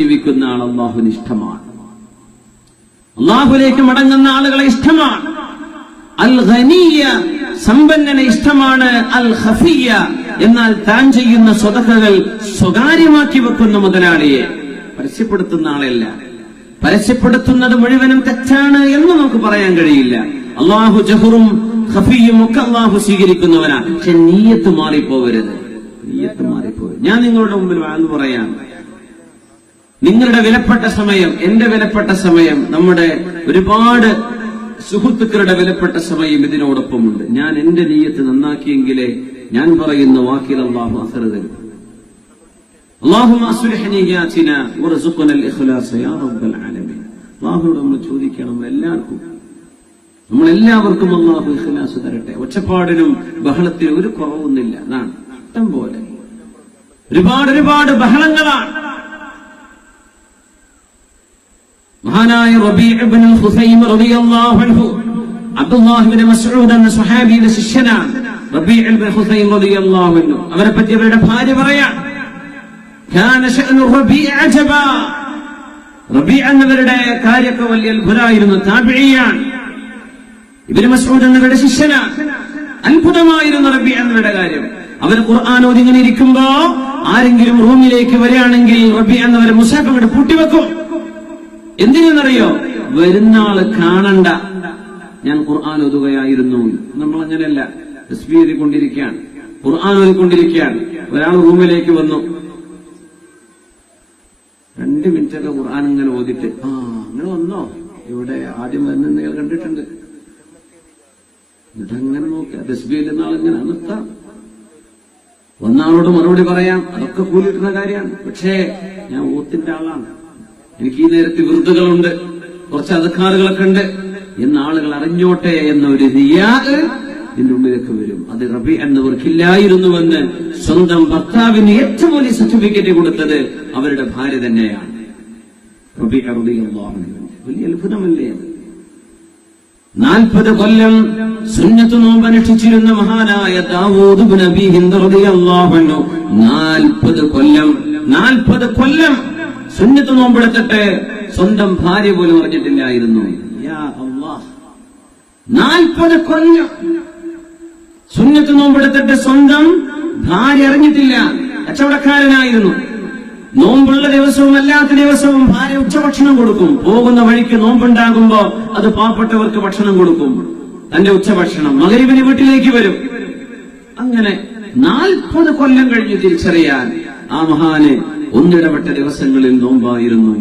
ജീവിക്കുന്ന ആൾ അള്ളാഹുവിന് ഇഷ്ടമാണ്. അള്ളാഹുലേക്ക് മടങ്ങുന്ന ആളുകളെ ഇഷ്ടമാണ്. അൽ ഖനീയ സമ്പന്നനെ ഇഷ്ടമാണ്. അൽ ഖഫിയ എന്നാൽ താൻ ചെയ്യുന്ന സ്വതക്കകൾ സ്വകാര്യമാക്കി വെക്കുന്ന മുതലാളിയെ പരസ്യപ്പെടുത്തുന്ന ആളല്ല. പരസ്യപ്പെടുത്തുന്നത് മുഴുവനും തെറ്റാണ് എന്ന് നമുക്ക് പറയാൻ കഴിയില്ല. അള്ളാഹു ജഹുറും ഖഫിയും ഒക്കെ അള്ളാഹു സ്വീകരിക്കുന്നവനാണ്. പക്ഷെ നീയത്ത് മാറിപ്പോവരുത്. നീയത്ത് മാറിപ്പോവരുത്. ഞാൻ നിങ്ങളുടെ മുമ്പിൽ വാങ്ങു പറയാം. നിങ്ങളുടെ വിലപ്പെട്ട സമയം എന്റെ വിലപ്പെട്ട സമയം നമ്മുടെ ഒരുപാട് സുഹൃത്തുക്കളുടെ വിലപ്പെട്ട സമയം ഇതിനോടൊപ്പമുണ്ട്. ഞാൻ എന്റെ നീയത്ത് നന്നാക്കിയെങ്കിലേ ഞാൻ പറയുന്ന വാക്കിൽ അള്ളാഹു അസറ് തരും. അള്ളാഹുവിടെ നമ്മൾ ചോദിക്കണം എല്ലാവർക്കും. നമ്മൾ എല്ലാവർക്കും അള്ളാഹു ഇഖ്ലാസ് തരട്ടെ. ഒച്ചപ്പാടിനും ബഹളത്തിനും ഒരു കുറവൊന്നില്ല അതാണ് ഇഷ്ടം പോലെ. ഒരുപാട് ഒരുപാട് ബഹളങ്ങളാണ്. അബ്ദുല്ലാഹിബിന് മസ്ഊദ് എന്ന ശിഷ്യനാണ് അവരെ പറ്റി അവരുടെ ഭാര്യ പറയാം എന്നവരുടെ വലിയ അത്ഭുതമായിരുന്നു ഇവർ മസൂദ് എന്നവരുടെ ശിഷ്യനാണ് അത്ഭുതമായിരുന്നു റബി എന്നവരുടെ കാര്യം. അവർ ഖുർആൻ ഓതിങ്ങനെ ഇരിക്കുമ്പോ ആരെങ്കിലും റൂമിലേക്ക് വരികയാണെങ്കിൽ റബി എന്നവരെ മുസാഫങ്ങോട് പൂട്ടിവെക്കും എന്തിനെന്നറിയോ വരുന്ന ആൾ കാണണ്ട. ഞാൻ ഖുർആൻ ഒതുകയായിരുന്നു നമ്മൾ അങ്ങനെയല്ല. തസ്ബീഹ് എഴുതിക്കൊണ്ടിരിക്കുകയാണ്. ഖുർആൻ ഓതിക്കൊണ്ടിരിക്കുകയാണ്. ഒരാൾ റൂമിലേക്ക് വന്നു. രണ്ട് മിനിറ്റൊക്കെ ഖുർആൻ ഇങ്ങനെ ഓതിട്ട് ആ അങ്ങനെ വന്നോ? ഇവിടെ ആദ്യം വന്ന് നിങ്ങൾ കണ്ടിട്ടുണ്ട്. എന്നിട്ട് അങ്ങനെ നോക്കുക തസ്ബീഹിൽ ആളിങ്ങനെ നിർത്താം. ഒന്നാളോട് മറുപടി പറയാം. അതൊക്കെ കൂലിട്ടുന്ന കാര്യമാണ്. പക്ഷേ ഞാൻ ഓത്തിന്റെ ആളാണ്. എനിക്ക് ഈ നേരത്തെ വൃദ്ധകളുണ്ട് കുറച്ച് അധക്കാറുകളൊക്കെ ഉണ്ട്. എന്ന ആളുകൾ അറിഞ്ഞോട്ടെ എന്ന ഒരു നിയാത് ഇതിന്റെ ഉള്ളിലേക്ക് വരും. അത് റബി എന്നവർക്കില്ലായിരുന്നുവെന്ന് സ്വന്തം ഭർത്താവിന് ഏറ്റവും വലിയ സർട്ടിഫിക്കറ്റ് കൊടുത്തത് അവരുടെ ഭാര്യ തന്നെയാണ്. റബി വലിയ അത്ഭുതമല്ലേ അത്? നാൽപ്പത് കൊല്ലം സുന്നത്ത് നോമ്പനുഷ്ഠിച്ചിരുന്ന മഹാനായ ദാവൂദ് നബി ഹിന്ദു നാൽപ്പത് കൊല്ലം നാൽപ്പത് കൊല്ലം സുന്നത്ത് നോമ്പെടുത്തിട്ട് സ്വന്തം ഭാര്യ പോലും അറിഞ്ഞിട്ടില്ലായിരുന്നു. നാൽപ്പത് കൊല്ലം. സുന്നത്ത് നോമ്പെടുത്തിട്ട് സ്വന്തം ഭാര്യ അറിഞ്ഞിട്ടില്ല. കച്ചവടക്കാരനായിരുന്നു. നോമ്പുള്ള ദിവസവും അല്ലാത്ത ദിവസവും ഭാര്യ ഉച്ചഭക്ഷണം കൊടുക്കും. പോകുന്ന വഴിക്ക് നോമ്പുണ്ടാകുമ്പോ അത് പാവപ്പെട്ടവർക്ക് ഭക്ഷണം കൊടുക്കും. തന്റെ ഉച്ചഭക്ഷണം മകരിവിന് വീട്ടിലേക്ക് വരും. അങ്ങനെ നാൽപ്പത് കൊല്ലം കഴിഞ്ഞ് തിരിച്ചറിയാൻ ആ മഹാന് ഒന്നിടപെട്ട ദിവസങ്ങളിൽ നോമ്പായിരുന്നു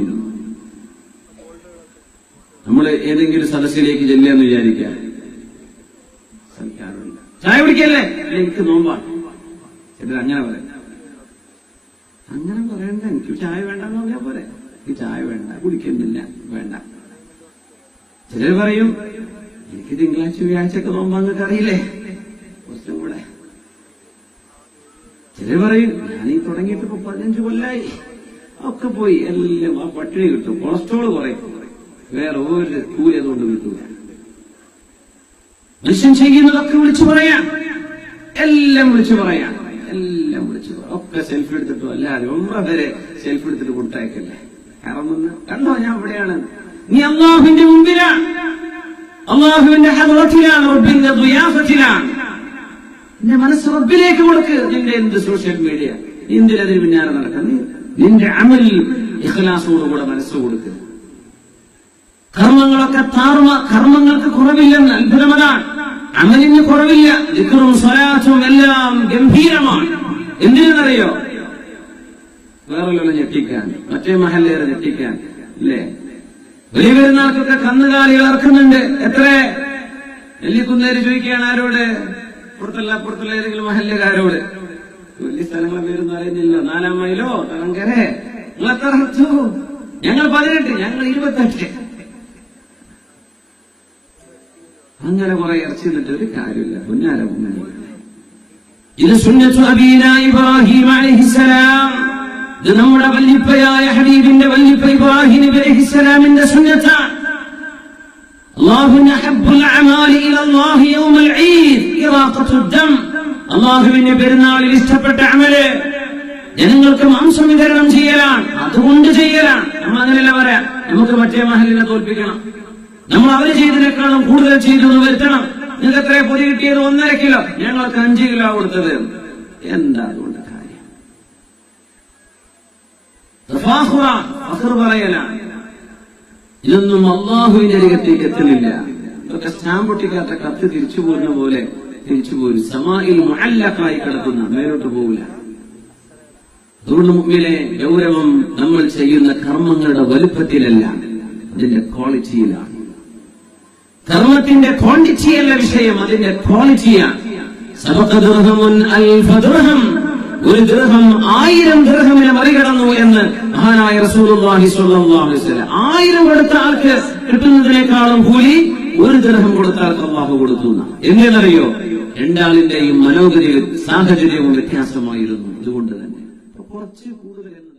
നമ്മൾ ഏതെങ്കിലും സദസ്സിലേക്ക് ചെല്ലാന്ന് വിചാരിക്കാം സൽക്കാരമില്ല. ചായ കുടിക്കല്ലേ? എനിക്ക് നോമ്പാണ്. അങ്ങനെ പറയാം. അങ്ങനെ പറയണ്ട. എനിക്ക് ചായ വേണ്ടെന്ന് പറഞ്ഞാൽ പോരെ. എനിക്ക് ചായ വേണ്ട. കുടിക്കുന്നില്ല. വേണ്ട. ചിലർ പറയും എനിക്ക് തിങ്കളാഴ്ച വ്യാഴ്ചയൊക്കെ നോമ്പാന്നൊക്കെ അറിയില്ലേ കുറച്ചും കൂടെ ചിലർ പറയും ഈ തുടങ്ങിയിട്ട് ഇപ്പൊ പതിനഞ്ച് കൊല്ലായി. ഒക്കെ പോയി എല്ലാം ആ പട്ടിണി കിട്ടും. കൊളസ്ട്രോൾ കുറയും. വേറെ ഒരു കൂലി അതുകൊണ്ട് കിട്ടുക മനുഷ്യൻ ചെയ്യുന്നതൊക്കെ വിളിച്ചു പറയാം. എല്ലാം വിളിച്ചു പറയാം. എല്ലാം വിളിച്ചു ഒക്കെ സെൽഫി എടുത്തിട്ടും അല്ലാതെ ഒമ്പ വരെ സെൽഫി എടുത്തിട്ട് കൊടുത്തയക്കല്ലേ ഇറങ്ങുന്ന കണ്ടോ ഞാൻ ഇവിടെയാണ് നീ അള്ളാഹുവിന്റെ മുമ്പിലാണ്. അള്ളാഹുവിന്റെ ഹദ്റത്തിലാണ് റബ്ബിന്റെ ദുയാഫത്തിലാണ് നിന്റെ മനസ്സ് റബ്ബിലേക്ക് കൊടുക്ക്. നിന്റെ എന്ത് സോഷ്യൽ മീഡിയ എന്തിനതിന് പിന്നാലെ നടക്കുന്നത് നിന്റെ അമൽ ഇഖലാസോടുകൂടെ മനസ്സ് കൊടുക്കുക കർമ്മങ്ങളൊക്കെ താറുമ കർമ്മങ്ങൾക്ക് കുറവില്ലെന്ന് അത്ഭുതമതാണ്. അമലിന് കുറവില്ല. ദിക്കറും സ്വലാറ്റും എല്ലാം ഗംഭീരമാണ്. എന്തിനെന്നറിയോ വേറെ ഞെട്ടിക്കാൻ മറ്റേ മഹല്ലേറെ ഞെട്ടിക്കാൻ അല്ലേ വലിയ പെരുന്നാൾക്കൊക്കെ കന്നുകാലികൾ ഇറക്കുന്നുണ്ട് എത്ര? എല്ലിക്കുന്നേര് ചോദിക്കുകയാണ് ആരോട്? പുറത്തല്ല അപ്പുറത്തുള്ള ഏതെങ്കിലും മഹല്യകാരോട് വലിയ സ്ഥലങ്ങളെ പേരൊന്നും അറിയുന്നില്ല നാലാം മൈലോ തളങ്കരെ. നിങ്ങൾ എത്ര ഞങ്ങൾ പതിനെട്ട് ഞങ്ങൾ ഇരുപത്തെട്ട്. അങ്ങനെ കുറെ ഇറച്ചി നിന്നിട്ട് ഒരു കാര്യമില്ല. പുന്നാര ഇത് സുന്നത്തു അബീന ഇബ്രാഹിം അലൈഹിസ്സലാം ഇത് നമ്മുടെ വല്ലിപ്പയായ ഹബീബിന്റെ വല്ലിപ്പ ഇബ്രാഹിം അലൈഹിസ്സലാമിന്റെ സുന്നത്താണ്. അഹബ്ബുൽ അമാലി യൗമൽ അള്ളാഹുവിന്റെ പെരുന്നാളിൽ ഇഷ്ടപ്പെട്ട അമൽ. ജനങ്ങൾക്ക് മാംസം വിതരണം ചെയ്യലാണ് അതുകൊണ്ട് ചെയ്യലാണ്. നമ്മൾ അങ്ങനെയല്ല പറയാ നമുക്ക് മറ്റേ മഹലിനെ തോൽപ്പിക്കണം. നമ്മൾ അവർ ചെയ്തതിനേക്കാളും കൂടുതൽ ചെയ്തു വരുത്തണം. നിങ്ങൾക്ക് എത്ര പൊതി കിട്ടിയത്? ഒന്നര കിലോ. ഞങ്ങൾക്ക് അഞ്ച് കിലോ കൊടുത്തത്. എന്താ അതുകൊണ്ട് കാര്യം? പറയലാണ് ഇതൊന്നും അള്ളാഹുവിന്റെ അരികത്തേക്ക് എത്തുന്നില്ല. ഇതൊക്കെ സ്റ്റാമ്പ് ഒട്ടിക്കാത്ത കത്ത് തിരിച്ചു പോരുന്ന പോലെ തിരിച്ചു പോരും സമായിൽ മുഹല്ലക്കായി കിടക്കുന്ന മേലോട്ട് പോകില്ല അതുകൊണ്ട് മുമ്പിലെ ഗൗരവം നമ്മൾ ചെയ്യുന്ന കർമ്മങ്ങളുടെ വലുപ്പത്തിലല്ല അതിന്റെ ക്വാളിറ്റിയിലാണ്. കർമ്മത്തിന്റെ ക്വാണ്ടിറ്റിയല്ല വിഷയം അതിന്റെ ക്വാളിറ്റിയാണ്. ഒരു ദൃഹം ആയിരം ദൃഹമിനെ മറികടന്നു എന്ന് മഹാനായ വസല്ലം ആയിരം കൊടുത്ത ആൾക്ക് കിട്ടുന്നതിനേക്കാളും കൂലി ഒരു ദൃഹം കൊടുത്ത ആൾക്ക് അള്ളാഹു കൊടുത്തു എന്നാണ്. രണ്ടാളിന്റെയും മനോഗതിയും സാഹചര്യവും വ്യത്യാസമായിരുന്നു. അതുകൊണ്ട് തന്നെ. കുറച്ച് കൂടുതൽ